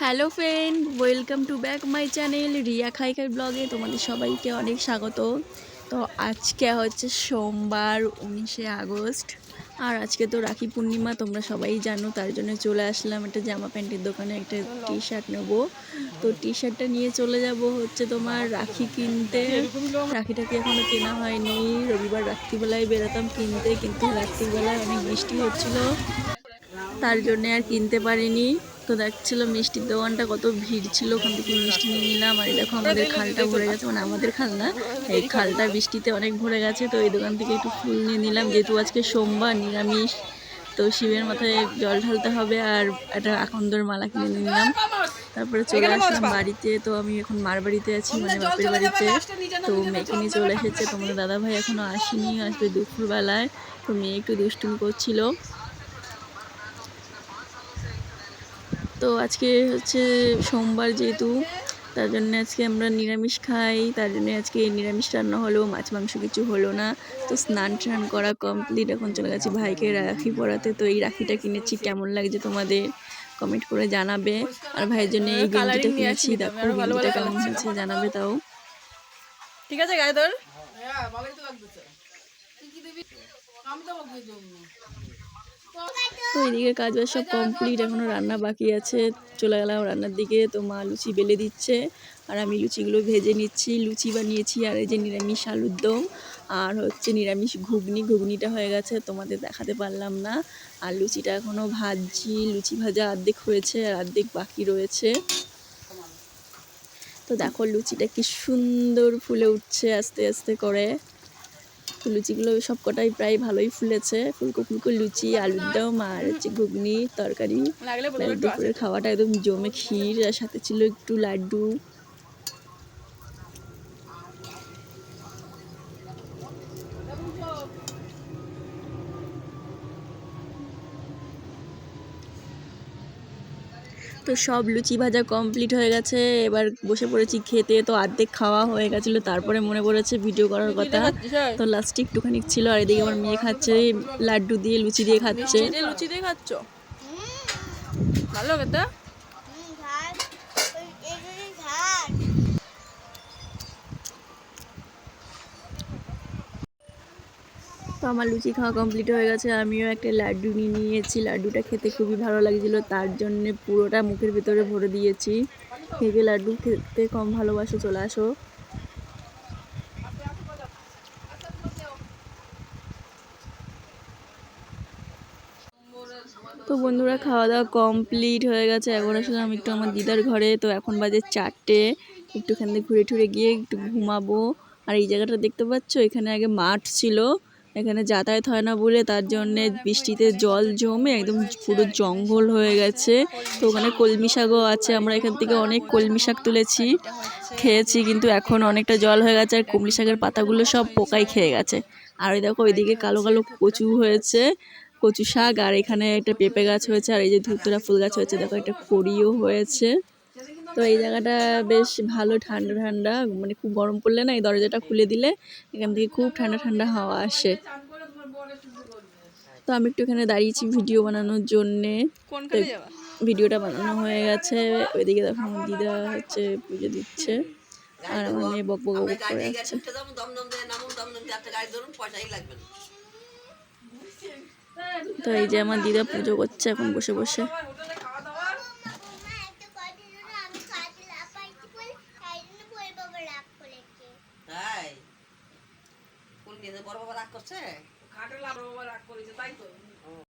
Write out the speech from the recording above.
Hello friend, welcome to back my channel Riya Khaikar ব্লগে, তোমাদের সবাইকে অনেক স্বাগত। তো আজকে হচ্ছে সোমবার, উনিশে আগস্ট, আর আজকে তো রাখি পূর্ণিমা, তোমরা সবাই জানো, তার জন্য চলে আসলাম একটা জামা প্যান্টের দোকানে, একটা টি শার্ট নেব। তো টি শার্টটা নিয়ে চলে যাব হচ্ছে তোমার রাখি কিনতে। রাখিটাকে এখনও কেনা হয়নি? রবিবার রাত্রিবেলায় বেরোতাম কিনতে, কিন্তু রাত্রিবেলায় অনেক বৃষ্টি হচ্ছিল, তার জন্য আর কিনতে পারিনি। তো দেখছিল মিষ্টির দোকানটা কত ভিড় ছিল ওখান থেকে মিষ্টি নিয়ে নিলাম। আর দেখো আমাদের খালটা ভরে গেছে মানে আমাদের খাল না এই খালটা বৃষ্টিতে অনেক ভরে গেছে তো এই দোকান থেকে একটু ফুল নিয়ে নিলাম। যেহেতু আজকে সোমবার নিরামিষ তো শিবের মাথায় জল ঢালতে হবে আর একটা আকন্দর মালা কিনে নিলাম। তারপরে চলে আসলাম বাড়িতে তো আমি এখন মার বাড়িতে আছি মানে বাপের বাড়িতে। তো মেয়েকে নিয়ে চলে এসেছে তোমাদের দাদা ভাই এখনও আসেনি আসবে দুপুরবেলায়। তো মেয়ে একটু দুষ্টুমি করছিল। তো আজকে হচ্ছে সোমবার যেহেতু তার জন্য আজকে আমরা নিরামিষ খাই তার জন্য আজকে নিরামিষ রান্না হলো মাছ মাংস কিছু হলো না তো স্নান টান করা কমপ্লিট এখন চলে গেছে ভাইকে রাখি পরাতে তো এই রাখিটা কিনেছি কেমন লাগছে তোমাদের কমেন্ট করে জানাবে। আর ভাইয়ের জন্য এই গেঞ্জিটা কিনেছি দেখো গেঞ্জিটা কেমন হয়েছে জানাবে তাও। ঠিক আছে গায়ে তোর? হ্যাঁ ভালোই তো লাগতেছে। কি দিবি? আমি তো বলতে জন্য। তো এদিকে কাজ বাজ সব কমপ্লিট এখনও রান্না বাকি আছে। চলে গেলাম রান্নার দিকে, তো মা লুচি বেলে দিচ্ছে। আর আমি লুচিগুলো ভেজে নিচ্ছি, লুচি বানিয়েছি, আর এই যে নিরামিষ আলুর দম, আর হচ্ছে নিরামিষ ঘুগনি। ঘুগনিটা হয়ে গেছে, তোমাদের দেখাতে পারলাম না। আর লুচিটা এখনও ভাজছি, লুচি ভাজা অর্ধেক হয়েছে, আর অর্ধেক বাকি রয়েছে। তো দেখো লুচিটা কি সুন্দর ফুলে উঠছে আস্তে আস্তে করে। লুচিগুলো সব কটাই প্রায় ভালোই ফুলেছে। ফুলকো ফুলকো লুচি আলুর দম আর হচ্ছে ঘুগনি তরকারি। দুপুরের খাওয়াটা একদম জমে ক্ষীর আর সাথে ছিল একটু লাড্ডু। তো সব লুচি ভাজা কমপ্লিট হয়ে গেছে। এবার বসে পড়েছি খেতে। তো অর্ধেক খাওয়া হয়ে গেছিল। তারপরে মনে পড়েছে ভিডিও করার কথা। হ্যাঁ? তো লাস্টে একটুখানি ছিল আর এদিকে আমার মেয়ে খাচ্ছে লাড্ডু দিয়ে লুচি দিয়ে খাচ্ছে। লুচি দিয়ে লুচি দিয়ে খাচ্ছ? ভালো খেতে? তো আমার লুচি খাওয়া কমপ্লিট হয়ে গেছে। আমিও একটা লাড্ডু নিয়ে নিয়েছি। লাড্ডুটা খেতে খুবই ভালো লাগছিল। তার জন্যে পুরোটা মুখের ভিতরে ভরে দিয়েছি। কে লাড্ডু খেতে কম ভালোবাসো, চলে আসো। তো বন্ধুরা, খাওয়া দাওয়া কমপ্লিট হয়ে গেছে। এখন আসলে আমি একটু আমার দিদার ঘরে। তো এখন বাজে চারটে। একটুখান একটুখানি ঘুরে টুরে গিয়ে একটু ঘুমাবো। আর এই জায়গাটা দেখতে পাচ্ছ? এখানে আগে মাঠ ছিল। এখানে যাতায়াত হয় না বলে তার জন্যে বৃষ্টিতে জল জমে একদম পুরো জঙ্গল হয়ে গেছে। তো ওখানে কলমি শাকও আছে, আমরা এখান থেকে অনেক কলমি শাক তুলেছি, খেয়েছি কিন্তু এখন অনেকটা জল হয়ে গেছে, আর কলমি শাকের পাতাগুলো সব পোকাই খেয়ে গেছে। আর ওই দেখো, ওইদিকে কালো কালো কচু হয়েছে, কচু শাক, আর এখানে একটা পেঁপে গাছ হয়েছে, আর এই যে ধুতরা ফুল গাছ হয়েছে, দেখো একটা কড়িও হয়েছে। তো এই জায়গাটা বেশ ভালো ঠান্ডা ঠান্ডা মানে খুব গরম পড়লে না এই দরজাটা খুলে দিলে এখান থেকে খুব ঠান্ডা ঠান্ডা হাওয়া আসে। তো আমি একটু এখানে দাঁড়িয়েছি ভিডিও বানানোর জন্যে। ভিডিওটা বানানো হয়ে গেছে। ওইদিকে দেখো আমার দিদা হচ্ছে পুজো দিচ্ছে। আর আমার মেয়ে বক বক বক করে যাচ্ছে। তো এই যে আমার দিদা পুজো করছে এখন বসে বসে মা একটা কথা জানো আমি খাতে লাফাইতে বলে তাই জন্য বই বাবা রাগ করেছে তাই? কোন কেসে বড় বাবা রাগ করছে? খাটে লাভ বাবা রাগ করেছে তাই তো। ও